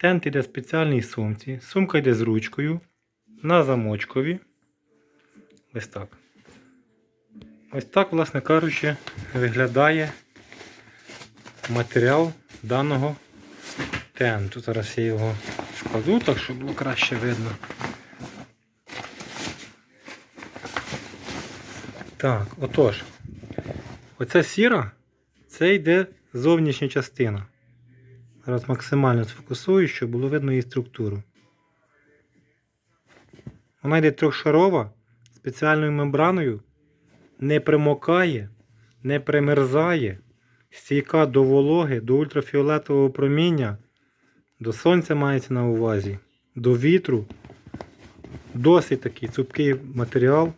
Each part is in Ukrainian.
Тент йде в спеціальній сумці. Сумка йде з ручкою. На замочкові. Ось так. Ось так, власне кажучи, виглядає матеріал даного тенту. Зараз я його складу, так щоб було краще видно. Так, отож, оця сіра, це йде зовнішня частина. Зараз максимально сфокусую, щоб було видно її структуру. Вона йде трьохшарова, спеціальною мембраною, не примокає, не примерзає, стійка до вологи, до ультрафіолетового проміння, до сонця мається на увазі, до вітру. Досить такий цупкий матеріал.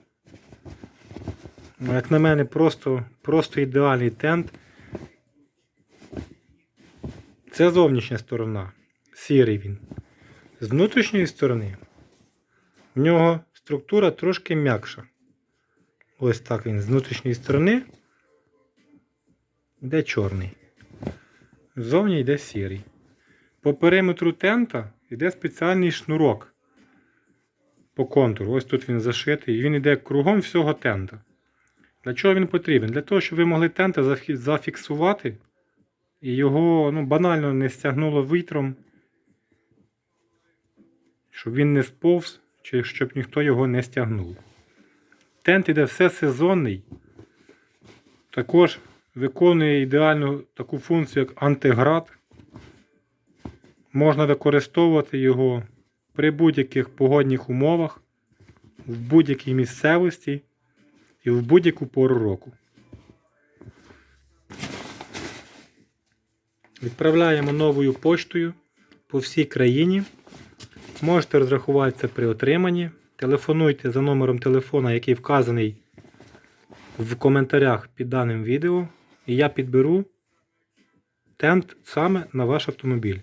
Як на мене, просто, просто ідеальний тент. Це зовнішня сторона. Сірий він. З внутрішньої сторони в нього структура трошки м'якша. Ось так він з внутрішньої сторони йде чорний. Ззовні йде сірий. По периметру тента йде спеціальний шнурок по контуру. Ось тут він зашитий. І він йде кругом всього тента. Для чого він потрібен? Для того, щоб ви могли тента зафіксувати і його ну, банально не стягнуло вітром, щоб він не сповз, чи щоб ніхто його не стягнув. Тент іде все сезонний. Також виконує ідеальну таку функцію, як антиград. Можна використовувати його при будь-яких погодних умовах, в будь-якій місцевості і в будь-яку пору року. Відправляємо новою поштою по всій країні. Можете розрахуватися при отриманні. Телефонуйте за номером телефона, який вказаний в коментарях під даним відео. І я підберу тент саме на ваш автомобіль.